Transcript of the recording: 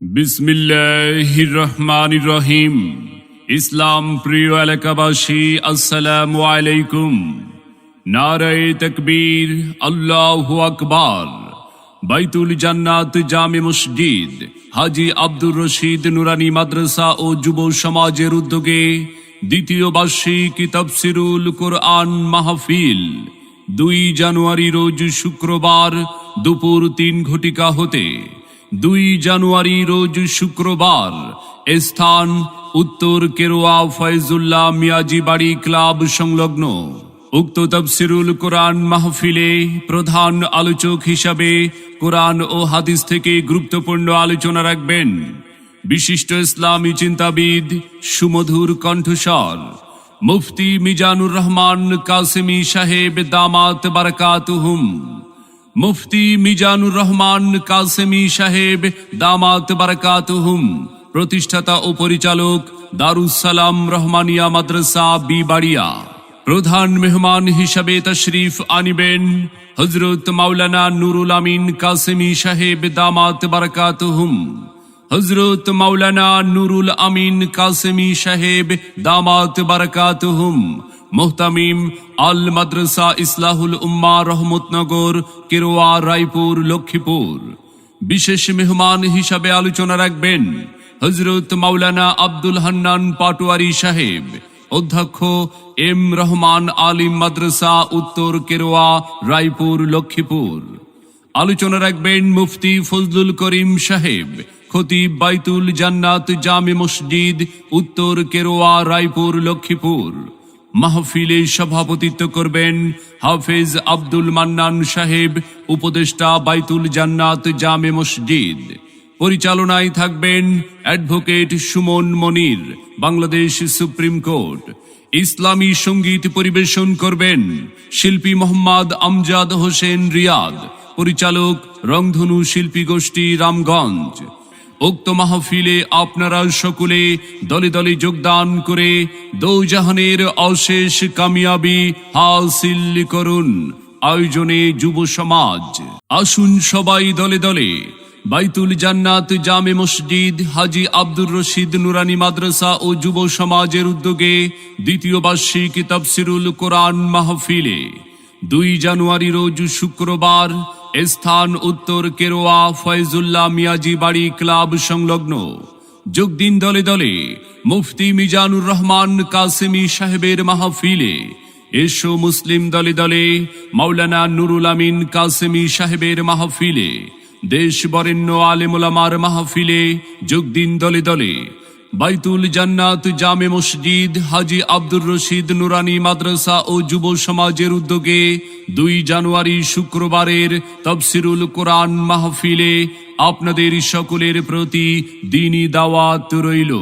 বিসমিল্লাহির রহমানির রহিম ইসলাম প্রিয় এলাকাবাসী, আসসালামু আলাইকুম। নারায়ে তকবীর, আল্লাহু আকবার। বাইতুল জান্নাত জামে মসজিদ, হাজি আব্দুর রশিদ নুরানি মাদ্রাসা ও যুব সমাজের উদ্যোগে দ্বিতীয় বার্ষিক তফসিরুল কোরআন মাহফিল, দুই জানুয়ারি রোজ শুক্রবার দুপুর তিন ঘটিকা হতে দুই জানুয়ারি রোজ শুক্রবার স্থান উত্তর কেরোয়া ফয়জুল্লাহ মিয়াজি বাড়ি ক্লাব সংলগ্ন। উক্ত তফসিরুল কোরআন মাহফিলে প্রধান আলোচক হিসাবে কোরআন ও হাদিস থেকে গুরুত্বপূর্ণ আলোচনা রাখবেন। বিশিষ্ট ইসলামী চিন্তাবিদ সুমধুর কণ্ঠস্বর, মুফতি মিজানুর রহমান কাসেমি সাহেব দামাত বারাকাতুহুম। মুফতি মিজানুর রহমান কাসেমি সাহেব দামাত বারাকাতুহুম, প্রতিষ্ঠাতা ও পরিচালক দারুসালাম রহমানিয়া মাদ্রাসা বিবাড়িয়া। প্রধান মেহমান হিসাবে তশরিফ আনিবেন হজরত মাওলানা নুরুল আমিন কাসেমি সাহেব দামাত বারাকাতুহুম। হজরত মাওলানা নুরুল আমিন কাসেমি সাহেব দামাত বারাকাতুহুম। মোহতামিম আল মাদ্রাসা ইসলাহুল উম্মা রহমতনগর, কেরোয়া, রায়পুর, লক্ষ্মীপুর। বিশেষ মেহমান হিসাবে আলোচনা রাখবেন হজরত মাওলানা আব্দুল হান্নান পাটোয়ারি সাহেব, অধ্যক্ষ এম রহমান আলিম মাদ্রাসা, উত্তর কেরোয়া, রায়পুর, লক্ষ্মীপুর। আলোচনা রাখবেন মুফতি ফজলুল করিম সাহেব, খতিব বাইতুল জান্নাত জামে মসজিদ, উত্তর কেরোয়া, রায়পুর, লক্ষ্মীপুর। মাহফিলে সভাপতিত্ব করবেন হাফেজ আব্দুল মান্নান সাহেব, উপদেষ্টা বাইতুল জান্নাত জামে মসজিদ। পরিচালনায় থাকবেন advocate Suman Monir, Bangladesh supreme court. ইসলামী সংগীত পরিবেশন করবেন শিল্পী মোহাম্মদ আমজাদ হোসেন রিয়াদ, পরিচালক রংধনু শিল্পী গোষ্ঠী রামগঞ্জ। উক্ত মাহফিলে আপনারা সকলে দলে দলে যোগদান করে দৌজাহানের অশেষ কামিয়াবি হাসিল করুন। আয়োজনে যুব সমাজ। আসুন সবাই দলে দলে। বাইতুল জান্নাত জামে মসজিদ হাজি আব্দুর রশিদ নুরানি মাদ্রাসা ও যুব সমাজের উদ্যোগে দ্বিতীয় বার্ষিক তাফসিরুল কোরআন মাহফিলে দুই জানুয়ারি রোজ শুক্রবার স্থান উত্তর কেরোয়া, ফয়জুল্লাহ মিয়াজি বাড়ি ক্লাব সংলগ্ন। যোগ দিন দলে দলে মুফতি মিজানুর রহমান, কাসেমি সাহেবের মাহফিলে। এসো মুসলিম দলে দলে মাওলানা নুরুল আমিন, কাসেমি সাহেবের মাহফিলে। দেশ বরেণ্য আলেমুলামার মাহফিলে যোগ দিন দলে দলে বাইতুল জান্নাত জামে মসজিদ হাজি আব্দুর রশিদ নুরানি মাদ্রাসা ও যুব সমাজের উদ্যোগে দুই জানুয়ারি শুক্রবারের তফসিরুল কোরআন মাহফিলে আপনাদের সকলের প্রতি দিনই দাওয়াত রইল।